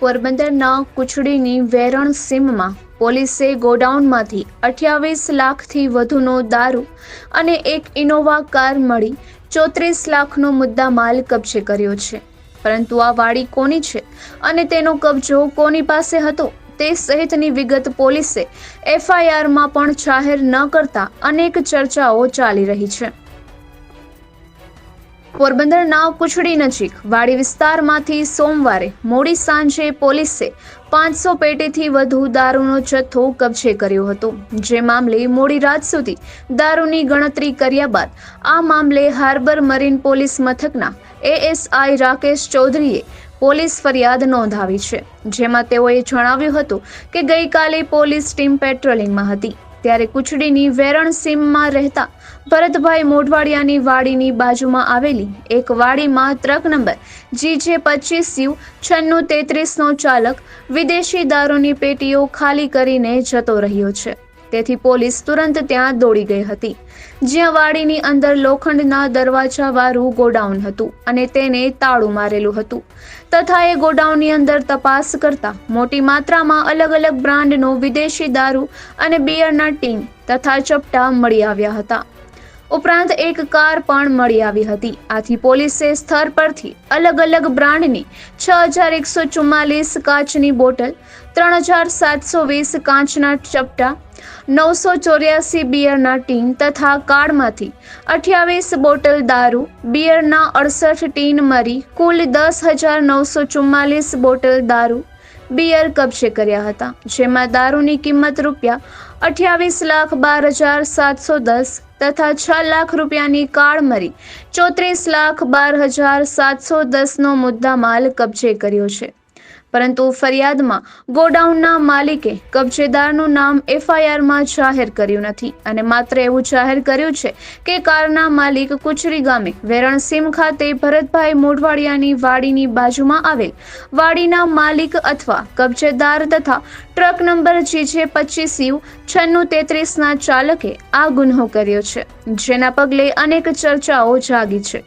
પોરબંદરના કુચડીની વેરણ સીમમાં પોલીસે ગોડાઉનમાંથી અઠ્યાવીસ લાખથી વધુનો દારૂ અને એક ઇનોવા કાર મળી ચોત્રીસ લાખનો મુદ્દા માલ કબજે કર્યો છે. પરંતુ આ વાડી કોની છે અને તેનો કબજો કોની પાસે હતો તે સહિતની વિગત પોલીસે એફઆઈઆરમાં પણ જાહેર ન કરતા અનેક ચર્ચાઓ ચાલી રહી છે. પોરબંદરના કુછડી નજીક. વાડી વિસ્તારમાંથી સોમવારે, મોડી સાંજે પોલીસે પાંચસો પેટીથી વધુ દારૂનો જથ્થો કબજે કર્યો હતો. જે મામલે મોડી રાત સુધી દારૂની ગણતરી કર્યા બાદ, આ મામલે હાર્બર મરીન પોલીસ મથકના એએસઆઈ રાકેશ ચૌધરીએ પોલીસ ફરિયાદ નોંધાવી છે. જેમાં તેઓએ જણાવ્યું હતું કે ગઈકાલે પોલીસ ટીમ પેટ્રોલિંગમાં હતી. ત્યારે કુચડીની વેરણ સીમમાં રહેતા ભરતભાઈ મોઢવાડિયાની વાડીની બાજુમાં આવેલી એક વાડીમાં ટ્રક નંબર જીજે પચીસ યુ છન્નું તેત્રીસનો ચાલક વિદેશી દારૂની પેટીઓ ખાલી કરીને જતો રહ્યો છે. તેથી પોલીસ તુરંત ત્યાં દોડી ગઈ હતી. જ્યાં વાડીની અંદર લોખંડના દરવાજાવાળું ગોડાઉન હતું અને તેને તાળું મારેલું હતું. તથા એ ગોડાઉનની અંદર તપાસ કરતા મોટી માત્રામાં અલગ અલગ બ્રાન્ડનો વિદેશી દારૂ અને બિયરના ટીન તથા ચપટા મળી આવ્યા હતા. ઉપરાંત એક કાર પણ મળી આવી હતી. આથી પોલીસે સ્થળ પરથી અલગ અલગ બ્રાન્ડની છ હજાર એકસો ચુમ્માલીસ કાચની બોટલ, ત્રણ હજાર સાતસો વીસ કાચના ચપટા નવસો ચોર્યાસી બિયરના ટીન તથા કાર્ડમાંથી અઠ્યાવીસ બોટલ દારૂ, બિયરના અડસઠ ટીન મરી, કુલ દસ હજાર નવસો ચુમ્માલીસ બોટલ દારૂ બિયર કબજે કર્યા હતા, જેમાં દારૂની કિંમત રૂપિયા અઠ્યાવીસ લાખ બાર હજાર સાતસો દસ તથા છ લાખ રૂપિયાની કાળ મરી, ચોત્રીસ લાખ બાર હજાર સાતસો દસનો મુદ્દામાલ કબજે કર્યો છે. પરંતુ ફરિયાદમાં ગોડાઉનના માલિકે કબજેદારનું નામ એફઆઈઆરમાં જાહેર કર્યું નથી અને માત્ર એવું જાહેર કર્યું છે કે કારના માલિક કુચરી ગામે વેરણસીમ ખાતે ભરતભાઈ મોઢવાડિયાની વાડીની બાજુમાં આવેલ વાડીના માલિક અથવા કબજેદાર તથા ટ્રક નંબર જીજે પચીસ યુ છન્નું તેત્રીસના ચાલકે આ ગુન્હો કર્યો છે, જેના પગલે અનેક ચર્ચાઓ જાગી છે.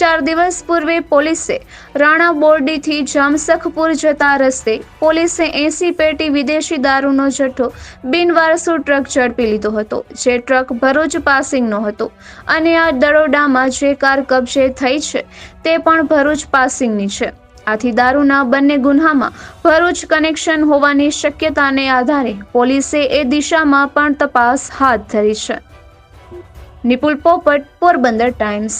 ચાર દિવસ પૂર્વે પોલીસે રાણા બોરડીથી જામસખપુર જતા રસ્તે પોલીસે એસી પેટી વિદેશી દારૂનો જથ્થો બિનવારસુ ટ્રક ઝડપી લીધો હતો, જે ટ્રક ભરૂચ પાસિંગનો હતો. અને આ દરોડામાં જે કાર કબજે થઈ છે, તે પણ ભરૂચ પાસિંગની છે. આથી દારૂના બંને ગુન્હામાં ભરૂચ કનેક્શન હોવાની શક્યતાને આધારે પોલીસે એ દિશામાં પણ તપાસ હાથ ધરી છે. નિપુલ પોપટ, પોરબંદર ટાઈમ્સ.